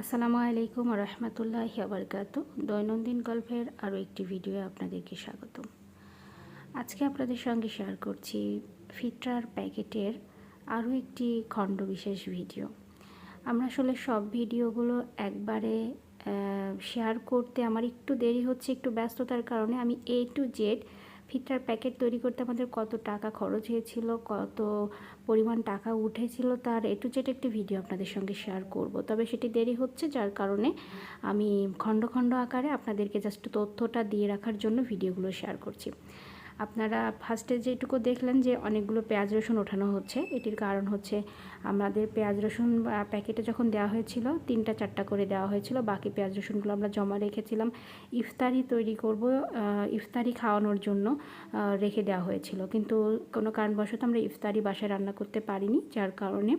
আসসালামু আলাইকুম রহমতুল্লাহ আবরকাত দৈনন্দিন গল্পের আরও একটি ভিডিও আপনাদেরকে স্বাগত আজকে আপনাদের সঙ্গে শেয়ার করছি ফিটরার প্যাকেটের আরও একটি খণ্ড বিশেষ ভিডিও। আমরা আসলে সব ভিডিওগুলো একবারে শেয়ার করতে আমার একটু দেরি হচ্ছে, একটু ব্যস্ততার কারণে আমি A to Z fitter packet তৈরি করতে আমাদের কত টাকা খরচ হয়েছিল, কত পরিমাণ টাকা উঠেছিল, তার এ টু জেড একটি ভিডিও আপনাদের সঙ্গে শেয়ার করব। তবে সেটি দেরি হচ্ছে, যার কারণে আমি খণ্ড খণ্ড আকারে আপনাদেরকে জাস্ট তথ্যটা দিয়ে রাখার জন্য ভিডিওগুলো শেয়ার করছি। আপনারা ফার্স্টে যেটুকু দেখলেন যে অনেকগুলো পেঁয়াজ রসুন ওঠানো হচ্ছে, এটির কারণ হচ্ছে আমাদের পেঁয়াজ রসুন প্যাকেটে যখন দেওয়া হয়েছিল, তিনটা চারটা করে দেওয়া হয়েছিল, বাকি পেঁয়াজ রসুনগুলো আমরা জমা রেখেছিলাম। ইফতারি তৈরি করব ইফতারি খাওয়ানোর জন্য রেখে দেওয়া হয়েছিল। কিন্তু কোনো কারণবশত আমরা ইফতারি বাসায় রান্না করতে পারিনি, যার কারণে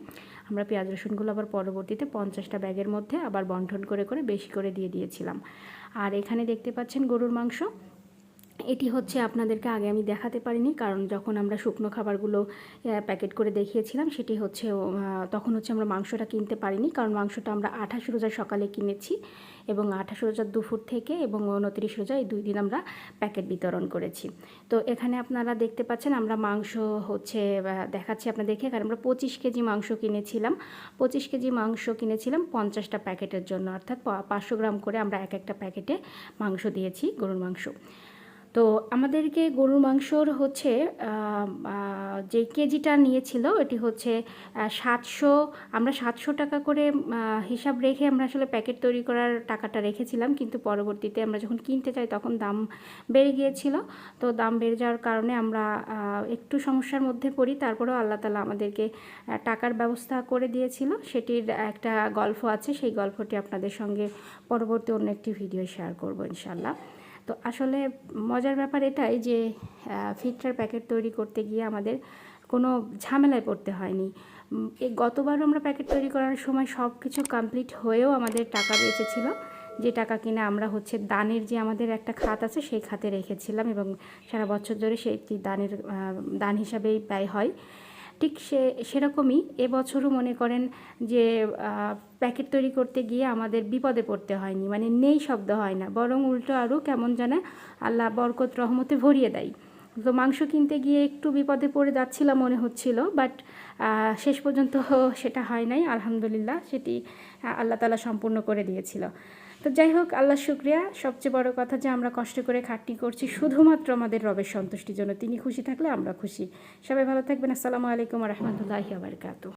আমরা পেঁয়াজ রসুনগুলো আবার পরবর্তীতে পঞ্চাশটা ব্যাগের মধ্যে আবার বন্টন করে করে বেশি করে দিয়ে দিয়েছিলাম। আর এখানে দেখতে পাচ্ছেন গরুর মাংস। এটি হচ্ছে আপনাদেরকে আগে আমি দেখাতে পারিনি, কারণ যখন আমরা শুকনো খাবারগুলো প্যাকেট করে দেখিয়েছিলাম, সেটি হচ্ছে তখন হচ্ছে আমরা মাংসটা কিনতে পারিনি, কারণ মাংসটা আমরা আঠাশ রোজার সকালে কিনেছি এবং আঠাশ রোজার দুপুর থেকে এবং উনত্রিশ রোজা এই দুই দিন আমরা প্যাকেট বিতরণ করেছি। তো এখানে আপনারা দেখতে পাচ্ছেন আমরা মাংস হচ্ছে দেখাচ্ছি আপনাদেরকে, কারণ আমরা পঁচিশ কেজি মাংস কিনেছিলাম, পঁচিশ কেজি মাংস কিনেছিলাম পঞ্চাশটা প্যাকেটের জন্য, অর্থাৎ পাঁচশো গ্রাম করে আমরা এক একটা প্যাকেটে মাংস দিয়েছি, গরুর মাংস। তো আমাদেরকে গরুর মাংসর হচ্ছে যে কেজিটা নিয়েছিল এটি হচ্ছে সাতশো, আমরা সাতশো টাকা করে হিসাব রেখে আমরা আসলে প্যাকেট তৈরি করার টাকাটা রেখেছিলাম, কিন্তু পরবর্তীতে আমরা যখন কিনতে চাই তখন দাম বেড়ে গিয়েছিল। তো দাম বেড়ে যাওয়ার কারণে আমরা একটু সমস্যার মধ্যে পড়ি, তারপরেও আল্লাহ তালা আমাদেরকে টাকার ব্যবস্থা করে দিয়েছিল। সেটির একটা গল্প আছে, সেই গল্পটি আপনাদের সঙ্গে পরবর্তী অন্য একটি ভিডিও শেয়ার করব ইনশাল্লাহ তো আসলে মজার ব্যাপার এটাই যে ফিটটার প্যাকেট তৈরি করতে গিয়ে আমাদের কোনো ঝামেলায় পড়তে হয়নি। এই গতবারও আমরা প্যাকেট তৈরি করার সময় সব কিছু কমপ্লিট হয়েও আমাদের টাকা বেঁচেছিল। যে টাকা কিনে আমরা হচ্ছে দানের যে আমাদের একটা খাত আছে, সেই খাতে রেখেছিলাম এবং সারা বছর ধরে সেটি দানের দান হিসাবেই ব্যয় হয়। ঠিক সে, সেরকমই এবছরও মনে করেন যে প্যাকেট তৈরি করতে গিয়ে আমাদের বিপদে পড়তে হয়নি। মানে নেই শব্দ হয় না। বরং উল্টো আরও কেমন যেন আল্লাহ বরকত রহমতে ভরিয়ে দেয়। তো মাংস কিনতে গিয়ে একটু বিপদে পড়ে যাচ্ছিলাম মনে হচ্ছিল বাট শেষ পর্যন্ত সেটা হয় নাই, আলহামদুলিল্লাহ সেটি আল্লাহ তালা সম্পূর্ণ করে দিয়েছিল। তো যাই হোক আল্লাহ শুক্রিয়া। সবচেয়ে বড় কথা যে আমরা কষ্ট করে খাটনি করছি, শুধুমাত্র আমাদের রবের সন্তুষ্টির জন্য। তিনি খুশি থাকলে আমরা খুশি। সবাই ভালো থাকবেন। আসসালামু আলাইকুম রহমতুল্লাহি আবরকাত